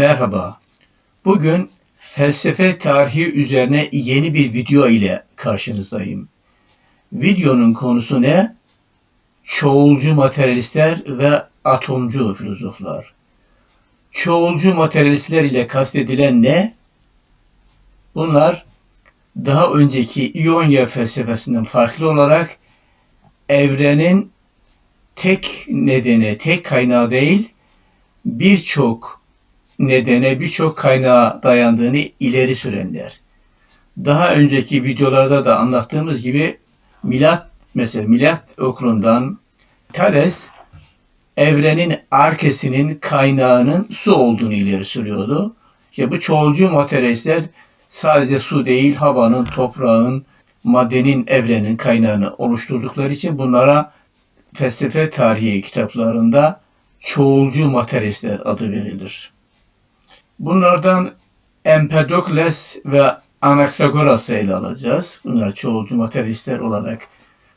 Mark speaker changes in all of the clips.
Speaker 1: Merhaba. Bugün felsefe tarihi üzerine yeni bir video ile karşınızdayım. Videonun konusu ne? Çoğulcu materyalistler ve atomcu filozoflar. Çoğulcu materyalistler ile kastedilen ne? Bunlar daha önceki İonya felsefesinden farklı olarak evrenin tek nedeni, tek kaynağı değil, birçok nedene, birçok kaynağa dayandığını ileri sürenler. Daha önceki videolarda da anlattığımız gibi milat mesela milat okulundan Thales evrenin arkesinin kaynağının su olduğunu ileri sürüyordu. İşte bu çoğulcu materyalistler sadece su değil havanın, toprağın, maddenin, evrenin kaynağını oluşturdukları için bunlara felsefe tarihi kitaplarında çoğulcu materyalistler adı verilir. Bunlardan Empedokles ve Anaxagoras'ı ele alacağız. Bunlar çoğulcu materyalistler olarak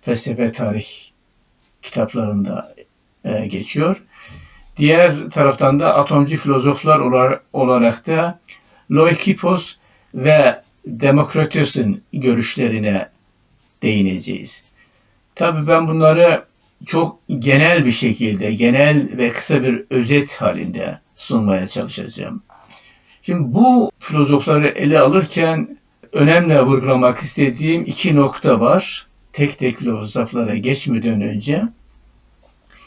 Speaker 1: felsefe tarih kitaplarında e, geçiyor. Diğer taraftan da atomcu filozoflar olarak da Loikipos ve Demokritus'un görüşlerine değineceğiz. Tabii ben bunları çok genel bir şekilde, genel ve kısa bir özet halinde sunmaya çalışacağım. Şimdi bu filozofları ele alırken önemli vurgulamak istediğim iki nokta var. Tek tek filozoflara geçmeden önce.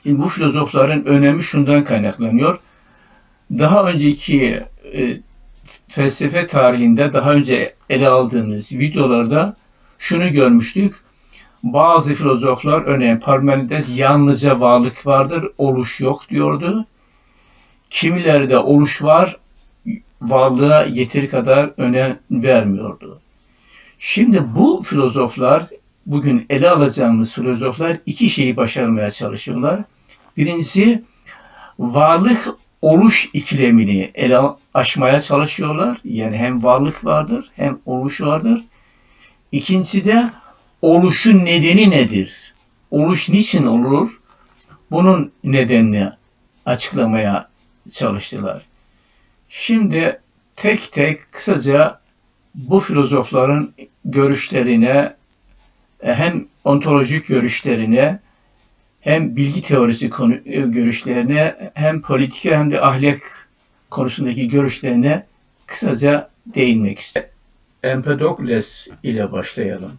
Speaker 1: Şimdi bu filozofların önemi şundan kaynaklanıyor. Daha önceki e, felsefe tarihinde daha önce ele aldığımız videolarda şunu görmüştük. Bazı filozoflar örneğin Parmenides yalnızca varlık vardır, oluş yok diyordu. Kimileri de oluş var, varlığa yeteri kadar önem vermiyordu. Şimdi bu filozoflar, bugün ele alacağımız filozoflar iki şeyi başarmaya çalışıyorlar. Birincisi varlık oluş ikilemini ele aşmaya çalışıyorlar. Yani hem varlık vardır hem oluş vardır. İkincisi de oluşun nedeni nedir? Oluş niçin olur? Bunun nedenini açıklamaya çalıştılar. Şimdi tek tek kısaca bu filozofların görüşlerine e, hem ontolojik görüşlerine hem bilgi teorisi konu, e, görüşlerine hem politika hem de ahlak konusundaki görüşlerine kısaca değinmek istiyorum. Empedokles ile başlayalım.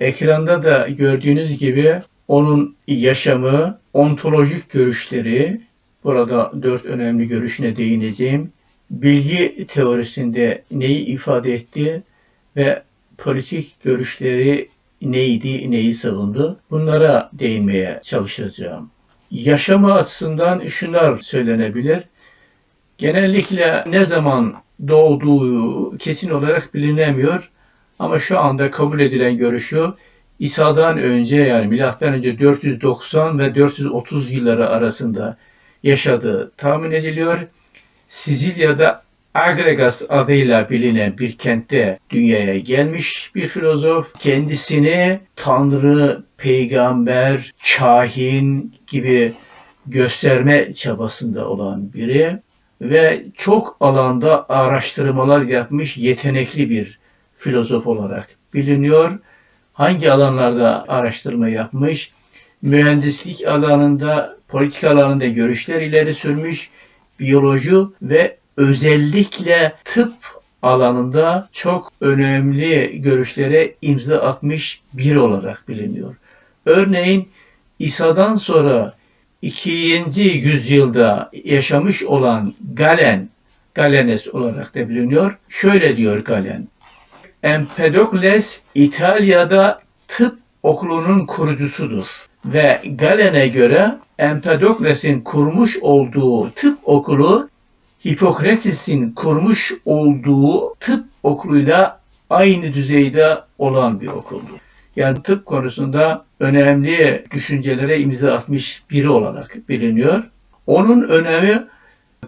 Speaker 1: Ekranda da gördüğünüz gibi onun yaşamı, ontolojik görüşleri, burada dört önemli görüşüne değineceğim. Bilgi teorisinde neyi ifade etti ve politik görüşleri neydi, neyi savundu? Bunlara değinmeye çalışacağım. Yaşama açısından şunlar söylenebilir. Genellikle ne zaman doğduğu kesin olarak bilinemiyor. Ama şu anda kabul edilen görüşü İsa'dan önce yani milattan önce 490 ve 430 yılları arasında yaşadığı tahmin ediliyor. Sizilya'da Agregas adıyla bilinen bir kentte dünyaya gelmiş bir filozof. Kendisini tanrı, peygamber, kahin gibi gösterme çabasında olan biri ve çok alanda araştırmalar yapmış yetenekli bir filozof olarak biliniyor. Hangi alanlarda araştırma yapmış? Mühendislik alanında, politik alanında görüşler ileri sürmüş, biyoloji ve özellikle tıp alanında çok önemli görüşlere imza atmış biri olarak biliniyor. Örneğin İsa'dan sonra 2. yüzyılda yaşamış olan Galen, Galenes olarak da biliniyor. Şöyle diyor Galen. Empedokles İtalya'da tıp okulunun kurucusudur ve Galen'e göre Empedokles'in kurmuş olduğu tıp okulu Hipokrates'in kurmuş olduğu tıp okuluyla aynı düzeyde olan bir okuldu. Yani tıp konusunda önemli düşüncelere imza atmış biri olarak biliniyor. Onun önemi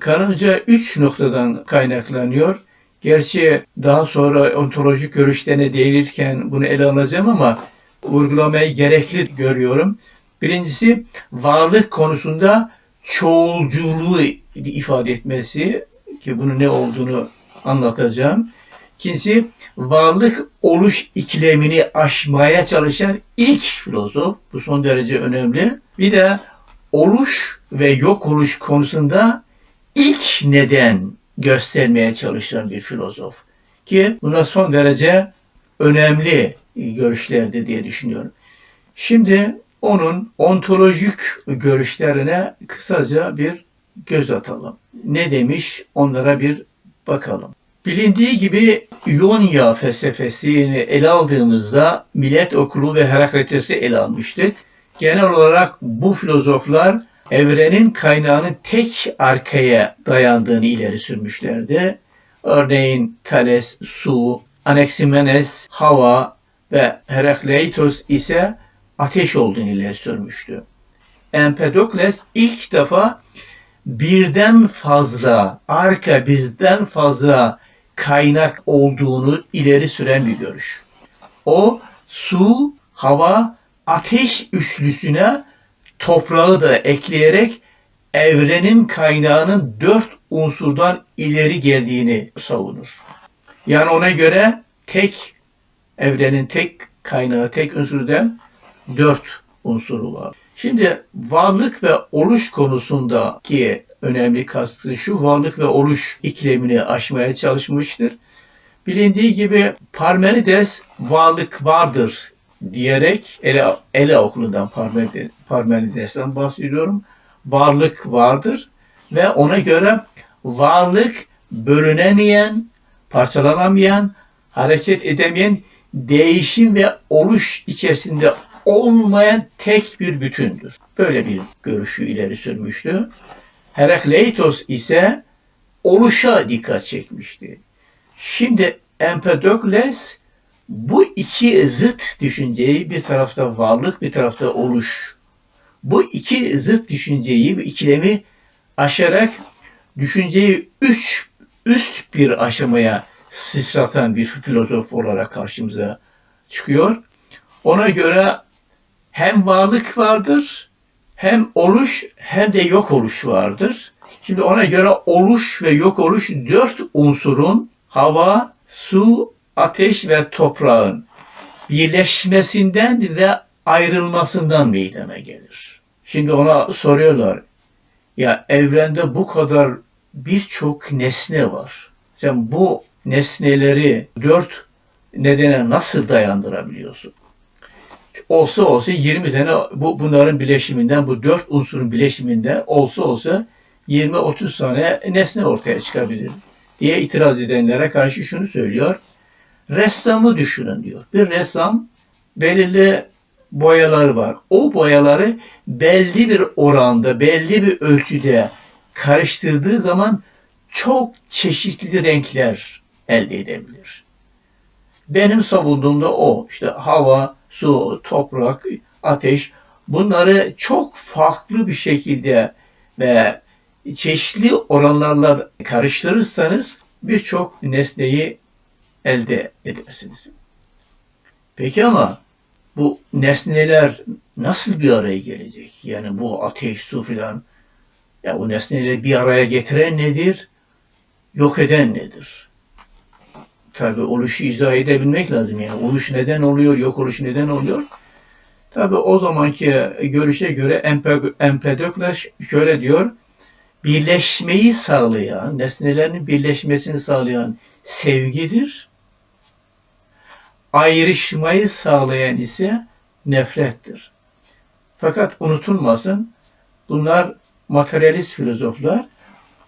Speaker 1: kanımca üç noktadan kaynaklanıyor. Gerçi daha sonra ontolojik görüşlerine değinirken bunu ele alacağım ama vurgulamayı gerekli görüyorum. Birincisi varlık konusunda çoğulculuğu ifade etmesi ki bunun ne olduğunu anlatacağım. İkincisi varlık oluş ikilemini aşmaya çalışan ilk filozof. Bu son derece önemli. Bir de oluş ve yok oluş konusunda ilk neden göstermeye çalışan bir filozof. Ki buna son derece önemli görüşlerdi diye düşünüyorum. Şimdi onun ontolojik görüşlerine kısaca bir göz atalım. Ne demiş onlara bir bakalım. Bilindiği gibi İonya felsefesini ele aldığımızda Millet Okulu ve Herakleites'i ele almıştık. Genel olarak bu filozoflar evrenin kaynağının tek arkaya dayandığını ileri sürmüşlerdi. Örneğin Thales, su, Anaximenes, hava ve Herakleitos ise ateş olduğunu ileri sürmüştü. Empedokles ilk defa birden fazla, arka bizden fazla kaynak olduğunu ileri süren bir görüş. O su, hava, ateş üçlüsüne toprağı da ekleyerek evrenin kaynağının dört unsurdan ileri geldiğini savunur. Yani ona göre tek evrenin tek kaynağı, tek unsurdan dört unsuru var. Şimdi varlık ve oluş konusundaki önemli kastı şu, varlık ve oluş iklimini aşmaya çalışmıştır. Bilindiği gibi Parmenides varlık vardır diyerek ele, ele okulundan Parmenides'ten bahsediyorum. Varlık vardır ve ona göre varlık bölünemeyen, parçalanamayan, hareket edemeyen değişim ve oluş içerisinde olmayan tek bir bütündür. Böyle bir görüşü ileri sürmüştü. Herakleitos ise oluşa dikkat çekmişti. Şimdi Empedokles bu iki zıt düşünceyi bir tarafta varlık bir tarafta oluş. Bu iki zıt düşünceyi, bu ikilemi aşarak düşünceyi üç üst bir aşamaya sıçratan bir filozof olarak karşımıza çıkıyor. Ona göre hem varlık vardır, hem oluş hem de yok oluş vardır. Şimdi ona göre oluş ve yok oluş dört unsurun hava, su, ateş ve toprağın birleşmesinden ve ayrılmasından meydana gelir. Şimdi ona soruyorlar, ya evrende bu kadar birçok nesne var. Sen bu nesneleri dört nedene nasıl dayandırabiliyorsun? olsa olsa 20 tane bu bunların bileşiminden bu dört unsurun bileşiminden olsa olsa 20-30 tane nesne ortaya çıkabilir diye itiraz edenlere karşı şunu söylüyor. Ressamı düşünün diyor. Bir ressam belirli boyaları var. O boyaları belli bir oranda, belli bir ölçüde karıştırdığı zaman çok çeşitli renkler elde edebilir. Benim savunduğum da o. İşte hava, su, toprak, ateş bunları çok farklı bir şekilde ve çeşitli oranlarla karıştırırsanız birçok nesneyi elde edersiniz. Peki ama bu nesneler nasıl bir araya gelecek? Yani bu ateş, su filan ya bu nesneleri bir araya getiren nedir? Yok eden nedir? Tabi oluşu izah edebilmek lazım. Yani oluş neden oluyor, yok oluş neden oluyor? Tabi o zamanki görüşe göre Empedokles şöyle diyor. Birleşmeyi sağlayan, nesnelerin birleşmesini sağlayan sevgidir. Ayrışmayı sağlayan ise nefrettir. Fakat unutulmasın bunlar materyalist filozoflar.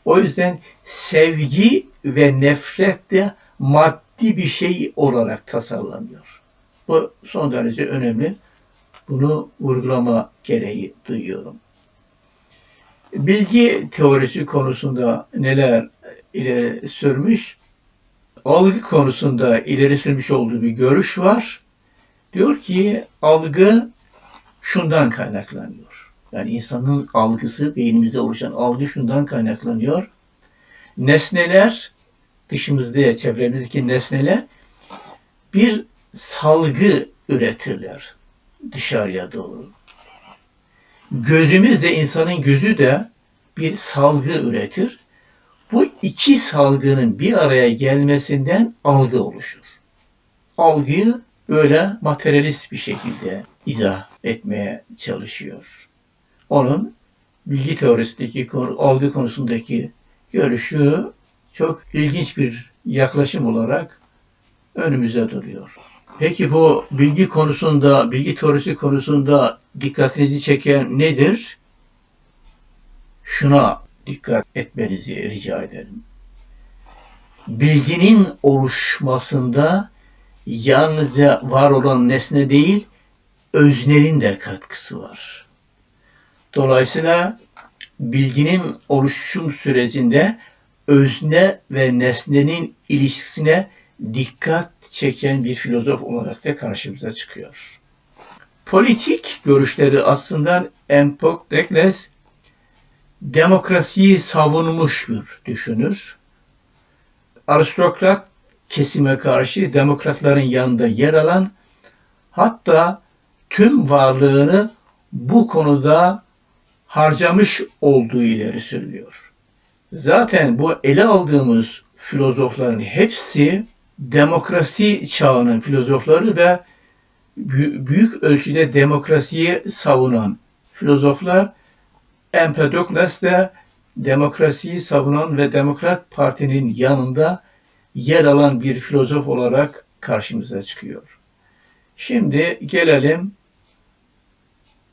Speaker 1: O yüzden sevgi ve nefret de maddi bir şey olarak tasarlanıyor. Bu son derece önemli. Bunu vurgulama gereği duyuyorum. Bilgi teorisi konusunda neler ileri sürmüş? Algı konusunda ileri sürmüş olduğu bir görüş var. Diyor ki algı şundan kaynaklanıyor. Yani insanın algısı, beynimizde oluşan algı şundan kaynaklanıyor. Nesneler dışımızda, çevremizdeki nesneler bir salgı üretirler dışarıya doğru. Gözümüz de insanın gözü de bir salgı üretir. Bu iki salgının bir araya gelmesinden algı oluşur. Algıyı böyle materyalist bir şekilde izah etmeye çalışıyor. Onun bilgi teorisindeki algı konusundaki görüşü çok ilginç bir yaklaşım olarak önümüze duruyor. Peki bu bilgi konusunda, bilgi teorisi konusunda dikkatinizi çeken nedir? Şuna dikkat etmenizi rica ederim. Bilginin oluşmasında yalnızca var olan nesne değil, öznenin de katkısı var. Dolayısıyla bilginin oluşum sürecinde özne ve nesnenin ilişkisine dikkat çeken bir filozof olarak da karşımıza çıkıyor. Politik görüşleri aslında Empedokles demokrasiyi savunmuş bir düşünür. Aristokrat kesime karşı demokratların yanında yer alan hatta tüm varlığını bu konuda harcamış olduğu ileri sürülüyor. Zaten bu ele aldığımız filozofların hepsi demokrasi çağının filozofları ve büyük ölçüde demokrasiyi savunan filozoflar Empedokles de demokrasiyi savunan ve Demokrat Parti'nin yanında yer alan bir filozof olarak karşımıza çıkıyor. Şimdi gelelim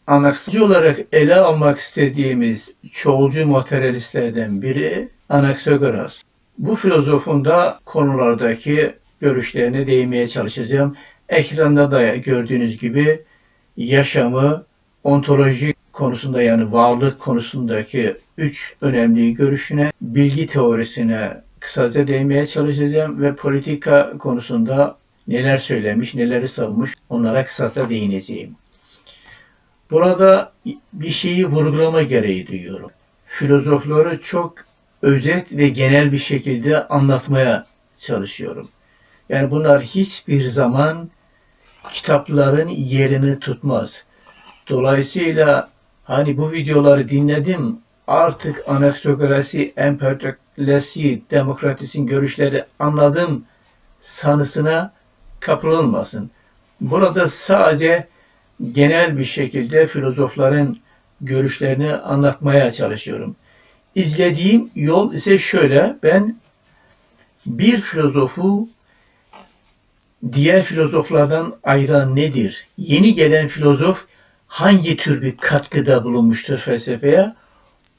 Speaker 1: anaksacı olarak ele almak istediğimiz çoğulcu materyalistlerden biri Anaxagoras. Bu filozofun da konulardaki görüşlerine değinmeye çalışacağım. Ekranda da gördüğünüz gibi yaşamı ontoloji konusunda yani varlık konusundaki üç önemli görüşüne, bilgi teorisine kısaca değinmeye çalışacağım ve politika konusunda neler söylemiş, neleri savunmuş onlara kısaca değineceğim. Burada bir şeyi vurgulama gereği duyuyorum. Filozofları çok özet ve genel bir şekilde anlatmaya çalışıyorum. Yani bunlar hiçbir zaman kitapların yerini tutmaz. Dolayısıyla hani bu videoları dinledim artık anaksiyokrasi, emperyalisi, demokratisin görüşleri anladım sanısına kapılılmasın. Burada sadece genel bir şekilde filozofların görüşlerini anlatmaya çalışıyorum. İzlediğim yol ise şöyle. Ben bir filozofu diğer filozoflardan ayıran nedir? Yeni gelen filozof hangi tür bir katkıda bulunmuştur felsefeye?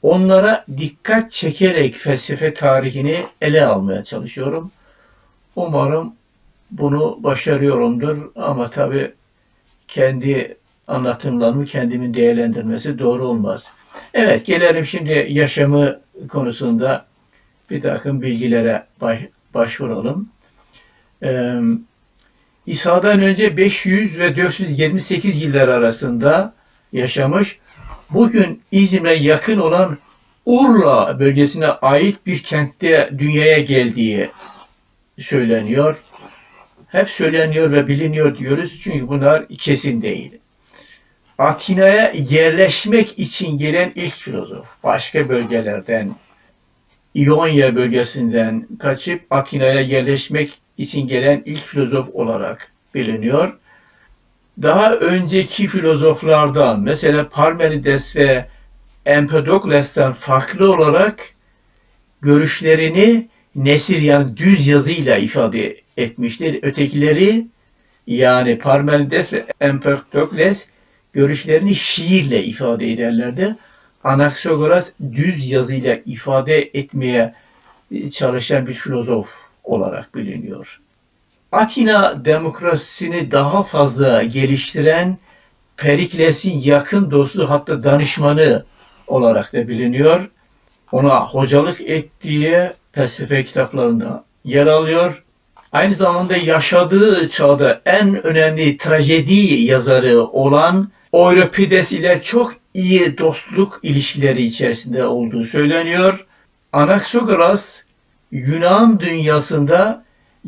Speaker 1: Onlara dikkat çekerek felsefe tarihini ele almaya çalışıyorum. Umarım bunu başarıyorumdur ama tabi kendi anlatımlarımı kendimin değerlendirmesi doğru olmaz. Evet gelelim şimdi yaşamı konusunda bir takım bilgilere baş, başvuralım. Ee, İsa'dan önce 500 ve 478 yıllar arasında yaşamış. Bugün İzmir'e yakın olan Urla bölgesine ait bir kentte dünyaya geldiği söyleniyor. Hep söyleniyor ve biliniyor diyoruz çünkü bunlar kesin değil. Atina'ya yerleşmek için gelen ilk filozof. Başka bölgelerden, İonya bölgesinden kaçıp Atina'ya yerleşmek için gelen ilk filozof olarak biliniyor. Daha önceki filozoflardan mesela Parmenides ve Empedokles'ten farklı olarak görüşlerini nesir yani düz yazıyla ifade etmiştir. Ötekileri yani Parmenides ve Empedokles görüşlerini şiirle ifade ederlerdi. Anaxagoras düz yazıyla ifade etmeye çalışan bir filozof olarak biliniyor. Atina demokrasisini daha fazla geliştiren Perikles'in yakın dostu hatta danışmanı olarak da biliniyor. Ona hocalık ettiği felsefe kitaplarında yer alıyor. Aynı zamanda yaşadığı çağda en önemli trajedi yazarı olan Euripides ile çok iyi dostluk ilişkileri içerisinde olduğu söyleniyor. Anaxagoras Yunan dünyasında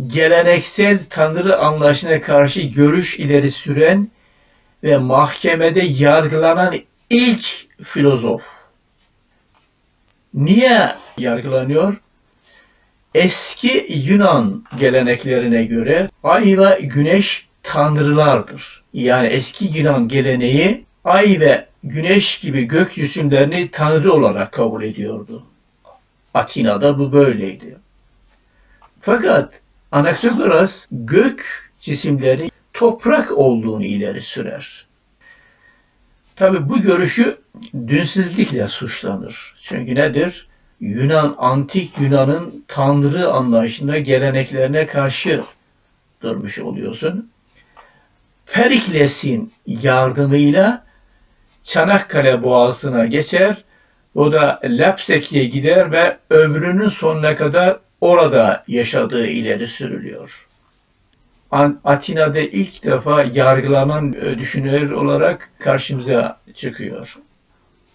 Speaker 1: geleneksel tanrı anlayışına karşı görüş ileri süren ve mahkemede yargılanan ilk filozof. Niye yargılanıyor? Eski Yunan geleneklerine göre ay ve güneş tanrılardır. Yani eski Yunan geleneği ay ve güneş gibi gök cisimlerini tanrı olarak kabul ediyordu. Atina'da bu böyleydi. Fakat Anaxagoras gök cisimleri toprak olduğunu ileri sürer. Tabi bu görüşü dünsüzlükle suçlanır. Çünkü nedir? Yunan, antik Yunan'ın tanrı anlayışına, geleneklerine karşı durmuş oluyorsun. Perikles'in yardımıyla Çanakkale Boğazı'na geçer. O da Lapseki'ye gider ve ömrünün sonuna kadar orada yaşadığı ileri sürülüyor. Atina'da ilk defa yargılanan e, düşünür olarak karşımıza çıkıyor.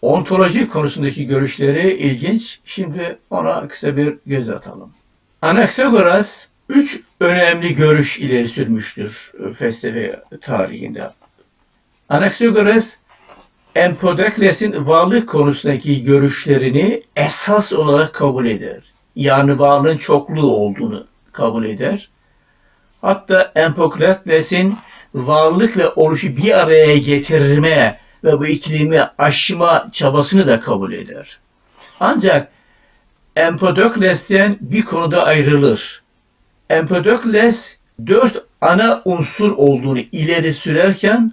Speaker 1: Ontoloji konusundaki görüşleri ilginç. Şimdi ona kısa bir göz atalım. Anaxagoras üç önemli görüş ileri sürmüştür e, felsefe tarihinde. Anaxagoras Empodokles'in varlık konusundaki görüşlerini esas olarak kabul eder. Yani varlığın çokluğu olduğunu kabul eder. Hatta Empodokles'in varlık ve oluşu bir araya getirme ve bu iklimi aşma çabasını da kabul eder. Ancak Empodokles'ten bir konuda ayrılır. Empedokles dört ana unsur olduğunu ileri sürerken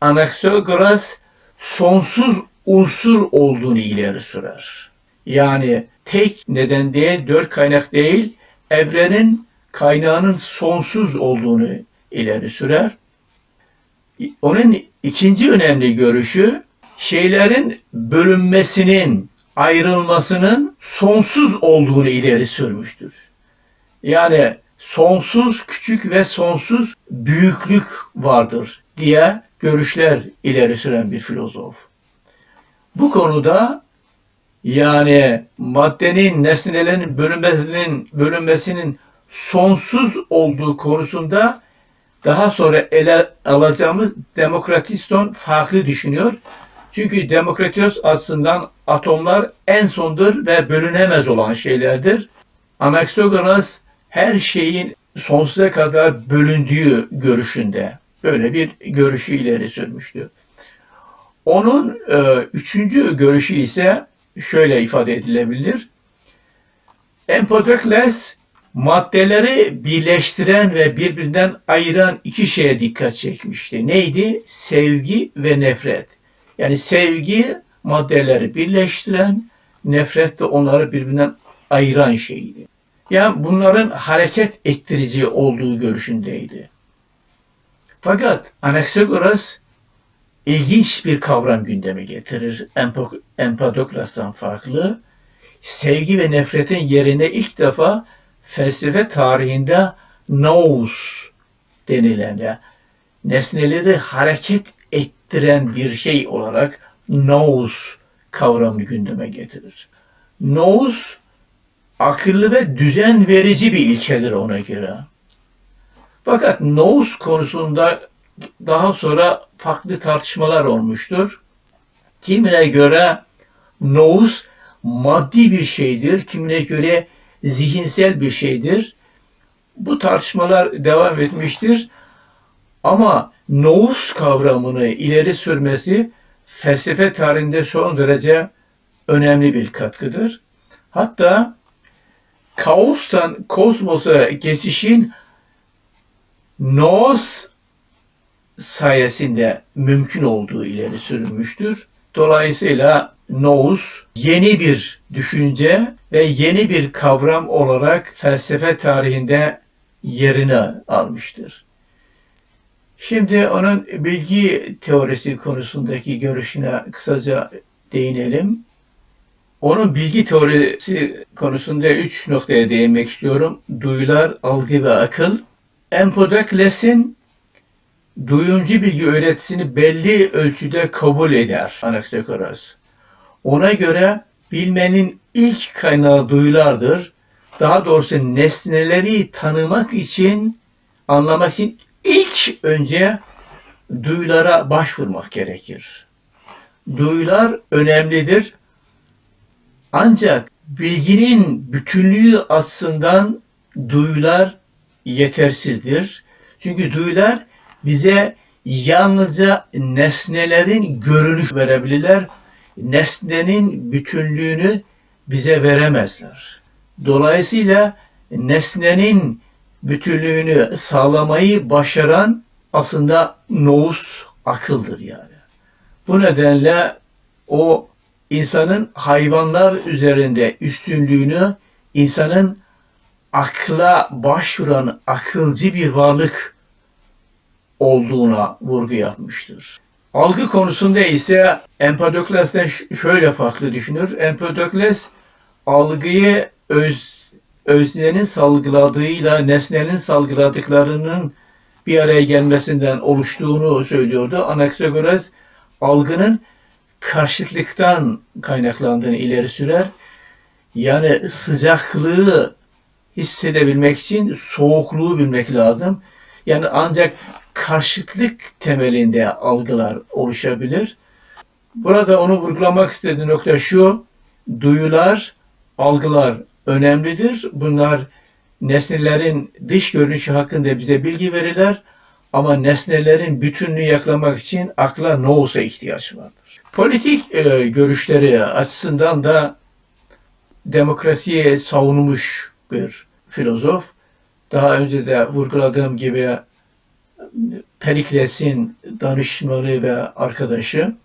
Speaker 1: Anaxagoras sonsuz unsur olduğunu ileri sürer. Yani tek neden değil, dört kaynak değil, evrenin kaynağının sonsuz olduğunu ileri sürer. Onun ikinci önemli görüşü şeylerin bölünmesinin, ayrılmasının sonsuz olduğunu ileri sürmüştür. Yani sonsuz küçük ve sonsuz büyüklük vardır diye görüşler ileri süren bir filozof. Bu konuda yani maddenin, nesnelerin bölünmesinin, bölünmesinin sonsuz olduğu konusunda daha sonra ele alacağımız Demokratiston farklı düşünüyor. Çünkü Demokratios aslında atomlar en sondur ve bölünemez olan şeylerdir. Anaxagoras her şeyin sonsuza kadar bölündüğü görüşünde böyle bir görüşü ileri sürmüştü. Onun e, üçüncü görüşü ise şöyle ifade edilebilir. Empedokles maddeleri birleştiren ve birbirinden ayıran iki şeye dikkat çekmişti. Neydi? Sevgi ve nefret. Yani sevgi maddeleri birleştiren, nefret de onları birbirinden ayıran şeydi. Yani bunların hareket ettirici olduğu görüşündeydi. Fakat Anaxagoras ilginç bir kavram gündeme getirir. Empedoklas'tan farklı. Sevgi ve nefretin yerine ilk defa felsefe tarihinde nous denilen ya nesneleri hareket ettiren bir şey olarak nous kavramını gündeme getirir. Nous akıllı ve düzen verici bir ilkedir ona göre. Fakat nous konusunda daha sonra farklı tartışmalar olmuştur. Kimine göre nous maddi bir şeydir, kimine göre zihinsel bir şeydir. Bu tartışmalar devam etmiştir. Ama nous kavramını ileri sürmesi felsefe tarihinde son derece önemli bir katkıdır. Hatta kaostan kosmosa geçişin nous sayesinde mümkün olduğu ileri sürülmüştür. Dolayısıyla nous yeni bir düşünce ve yeni bir kavram olarak felsefe tarihinde yerini almıştır. Şimdi onun bilgi teorisi konusundaki görüşüne kısaca değinelim. Onun bilgi teorisi konusunda üç noktaya değinmek istiyorum. Duyular, algı ve akıl. Empodokles'in duyumcu bilgi öğretisini belli ölçüde kabul eder Anaxagoras. Ona göre bilmenin ilk kaynağı duyulardır. Daha doğrusu nesneleri tanımak için, anlamak için ilk önce duyulara başvurmak gerekir. Duyular önemlidir Ancak bilginin bütünlüğü açısından duyular yetersizdir. Çünkü duyular bize yalnızca nesnelerin görünüş verebilirler. Nesnenin bütünlüğünü bize veremezler. Dolayısıyla nesnenin bütünlüğünü sağlamayı başaran aslında nous akıldır yani. Bu nedenle o insanın hayvanlar üzerinde üstünlüğünü insanın akla başvuran akılcı bir varlık olduğuna vurgu yapmıştır. Algı konusunda ise Empedokles'ten ş- şöyle farklı düşünür. Empedokles algıyı öz, öznenin salgıladığıyla nesnenin salgıladıklarının bir araya gelmesinden oluştuğunu söylüyordu. Anaxagoras algının karşıtlıktan kaynaklandığını ileri sürer. Yani sıcaklığı hissedebilmek için soğukluğu bilmek lazım. Yani ancak karşıtlık temelinde algılar oluşabilir. Burada onu vurgulamak istediği nokta şu, duyular, algılar önemlidir. Bunlar nesnelerin dış görünüşü hakkında bize bilgi verirler ama nesnelerin bütünlüğü yakalamak için akla nousa ihtiyaç vardır. Politik e, görüşleri açısından da demokrasiye savunmuş bir filozof. Daha önce de vurguladığım gibi Perikles'in danışmanı ve arkadaşı.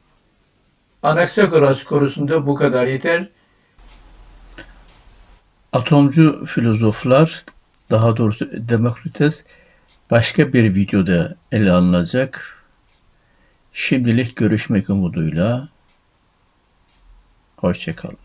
Speaker 1: Anaxagoras konusunda bu kadar yeter. Atomcu filozoflar, daha doğrusu Demokritos başka bir videoda ele alınacak. Şimdilik görüşmek umuduyla. Hoşçakalın.